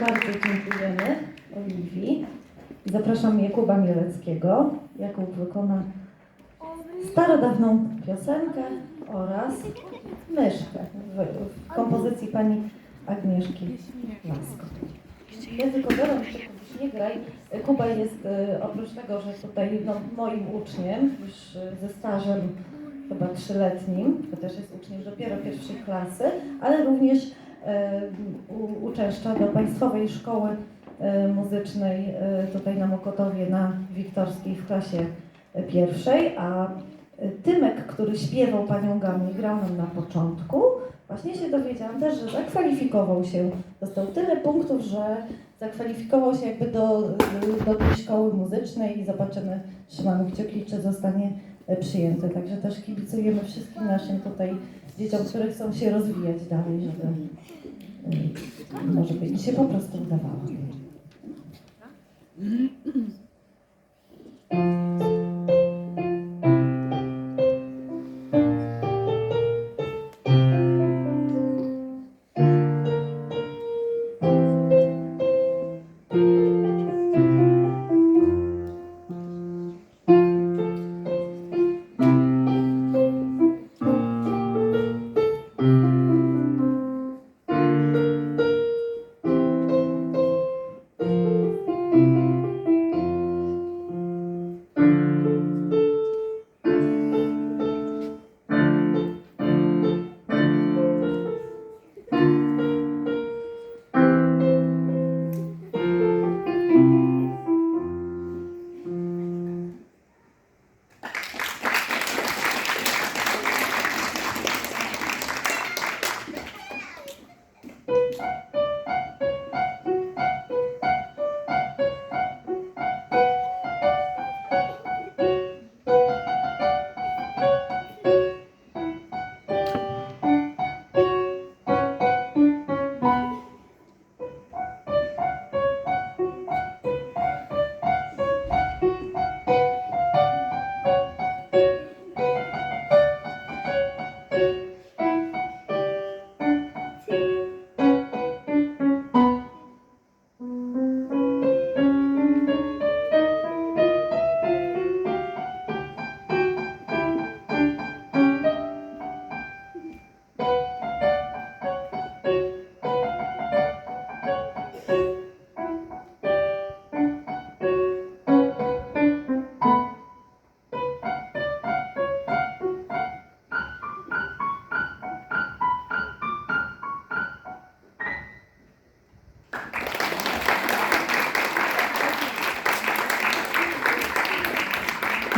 Bardzo dziękujemy Oliwii. Zapraszam Jakuba Mieleckiego. Jakub wykona starodawną piosenkę oraz myszkę w, kompozycji pani Agnieszki Lasko. Że nie graj. Kuba jest e, oprócz tego, że tutaj no, moim uczniem, już e, ze stażem chyba trzyletnim, chociaż jest uczniem dopiero pierwszej klasy, ale również uczęszcza do Państwowej Szkoły e, Muzycznej e, tutaj na Mokotowie na Wiktorskiej w klasie pierwszej, a Tymek, który śpiewał Panią Gamę i grał nam na początku, właśnie się dowiedziałam też, że zakwalifikował się, dostał tyle punktów, że zakwalifikował się jakby do, do tej szkoły muzycznej i zobaczymy, trzymamy kciuki, czy zostanie e, przyjęty. Także też kibicujemy wszystkim naszym tutaj dzieciom, które chcą się rozwijać dalej, żeby e, może by im się po prostu udawało.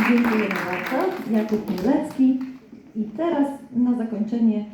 Dziękujemy bardzo. Jakub Mielecki. I teraz na zakończenie